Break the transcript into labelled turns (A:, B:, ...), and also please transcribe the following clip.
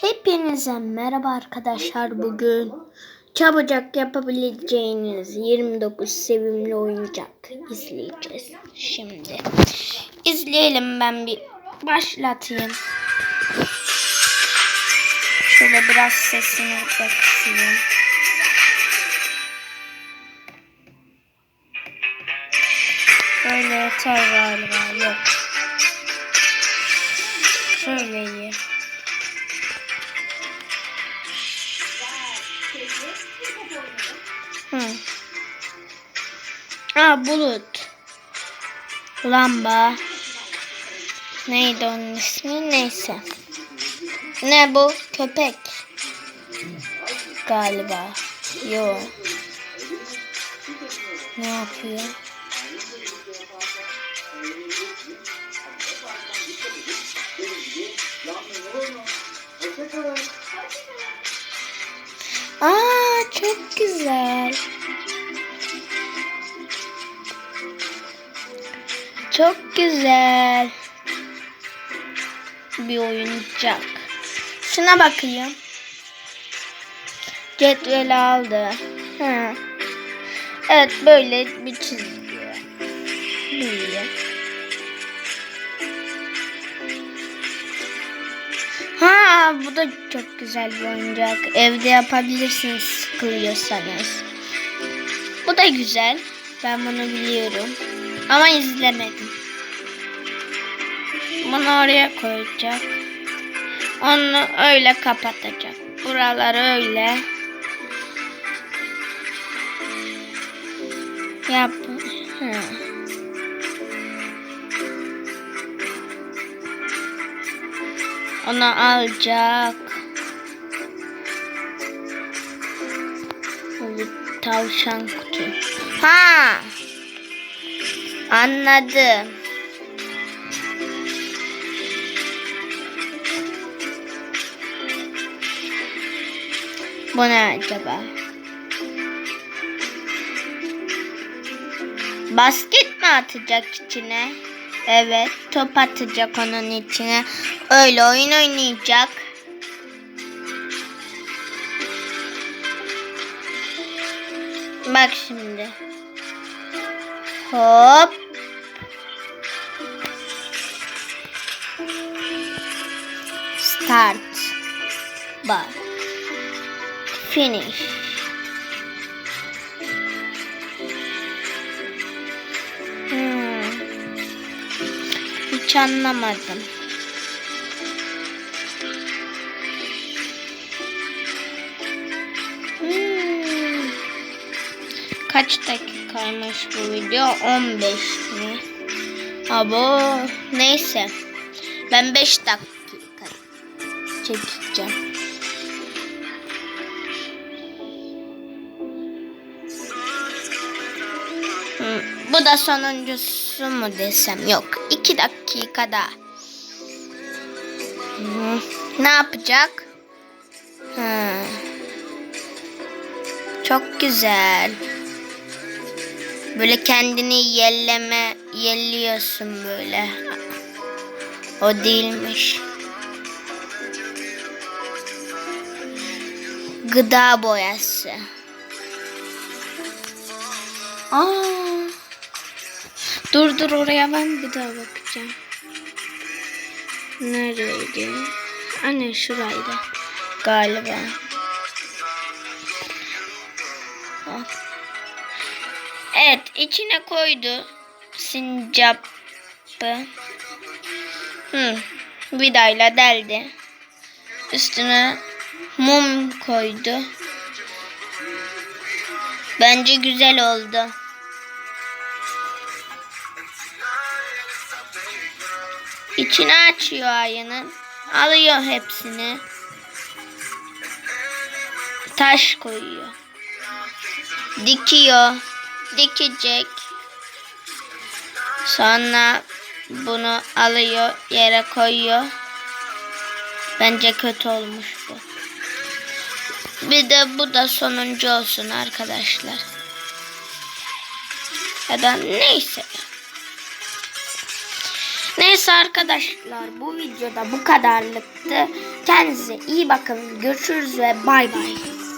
A: Hepinize merhaba arkadaşlar bugün çabucak yapabileceğiniz 29 sevimli oyuncak izleyeceğiz şimdi. İzleyelim ben bir başlatayım. Şöyle biraz sesini kısayım. Böyle yeter galiba yok. Şöyle iyi. Bulut. Lamba. Neydi onun ismi? Neyse. Ne bu? Köpek. Galiba. Yo. Ne yapıyor? Aa çok güzel. Çok güzel. Bir oyuncak. Şuna bakayım. Cetvel aldı. Ha. Evet böyle bir çizgi. Böyle. Ha bu da çok güzel bir oyuncak. Evde yapabilirsiniz sıkılıyorsanız. Bu da güzel. Ben bunu biliyorum. Ama izlemedim. Bunu oraya koyacak. Onu öyle kapatacak. Buraları öyle. Yap. Hı. Onu alacak. Bu tavşan kutu. Ha! Anladım. Bu ne acaba? Basket mi atacak içine? Evet, top atacak onun içine. Öyle oyun oynayacak. Bak şimdi. Hop. Start. Bak. Finish. Hmm. Hiç anlamadım. Hmm. Kaç dakikaymış bu video? 15 mi? Abo neyse. Ben 5 dakika çekeceğim. Hmm, Bu da sonuncusu mu desem? Yok. 2 dakikada. Hmm, Ne yapacak? Çok güzel. Böyle kendini yelleme, yelliyorsun böyle. O değilmiş. Gıda boyası. Aa. Dur dur oraya ben bir daha bakacağım. Nereydi? Anne şuraydı. Galiba. Al. Evet içine koydu sincapı. Hı, vidayla deldi. Üstüne mum koydu. Bence güzel oldu. İçine açıyor ayının. Alıyor hepsini. Taş koyuyor. Dikiyor. Dikecek. Sonra bunu alıyor yere koyuyor. Bence kötü olmuş bu. Bir de bu da sonuncu olsun arkadaşlar. Ya da neyse. Ne Neyse arkadaşlar bu videoda bu kadarlıktı. Kendinize iyi bakın. Görüşürüz ve bay bay.